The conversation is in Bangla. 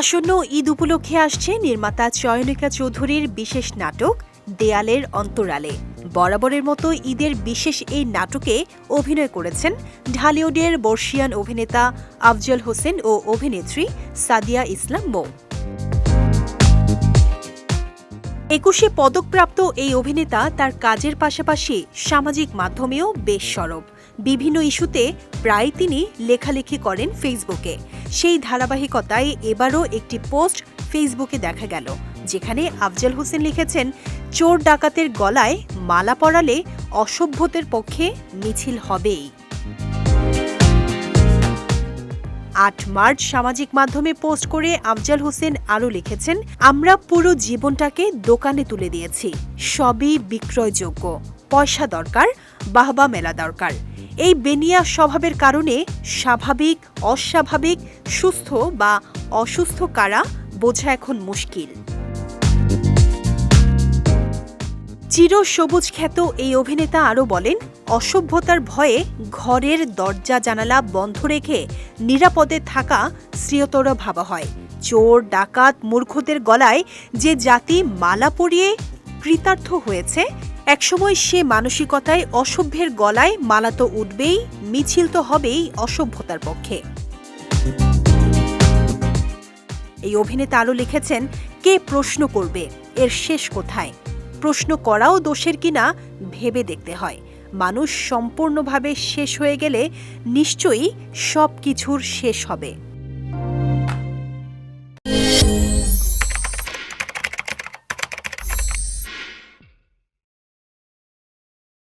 আসন্ন ঈদ উপলক্ষে আসছে নির্মাতা চয়নিকা চৌধুরীর বিশেষ নাটক, দেয়ালের অন্তরালে। বরাবরের মতো ঈদের বিশেষ এই নাটকে অভিনয় করেছেন ঢালিউডের বর্ষিয়ান অভিনেতা আফজল হোসেন ও অভিনেত্রী সাদিয়া ইসলাম মৌ। একুশে পদকপ্রাপ্ত এই অভিনেতা তার কাজের পাশাপাশি সামাজিক মাধ্যমেও বেশ সরব। বিভিন্ন ইস্যুতে প্রায় তিনি লেখালেখি করেন ফেসবুকে। সেই ধারাবাহিকতায় এবারও একটি পোস্ট ফেসবুকে দেখা গেল, যেখানে আফজাল হোসেন লিখেছেন, চোর ডাকাতের গলায় মালা পরালে অসভ্যতের পক্ষে মিছিল হবেই। আট মার্চ সামাজিক মাধ্যমে পোস্ট করে আফজাল হোসেন আরও লিখেছেন, আমরা পুরো জীবনটাকে দোকানে তুলে দিয়েছি। সবই বিক্রয়যোগ্য। পয়সা দরকার, বাহবা মেলা দরকার। এই বেনিয়া স্বভাবের কারণে স্বাভাবিক, অস্বাভাবিক, সুস্থ বা অসুস্থ কারা বোঝা এখন মুশকিল। চির সবুজ খ্যাত এই অভিনেতা আরও বলেন, অসভ্যতার ভয়ে ঘরের দরজা জানালা বন্ধ রেখে নিরাপদে থাকা শ্রেয়তর ভাবা হয়। চোর, ডাকাত, মূর্খদের গলায় যে জাতি মালা পরিয়ে কৃতার্থ হয়েছে, একসময় সে মানসিকতায় অসভ্যের গলায় মালা তো উঠবেই, মিছিল তো হবেই অসভ্যতার পক্ষে। এই অভিনেতা আরও লিখেছেন, কে প্রশ্ন করবে? এর শেষ কোথায়? প্রশ্ন করাও দোষের কিনা ভেবে দেখতে হয়। মানুষ সম্পূর্ণভাবে শেষ হয়ে গেলে নিশ্চয়ই সব কিছুর শেষ হবে।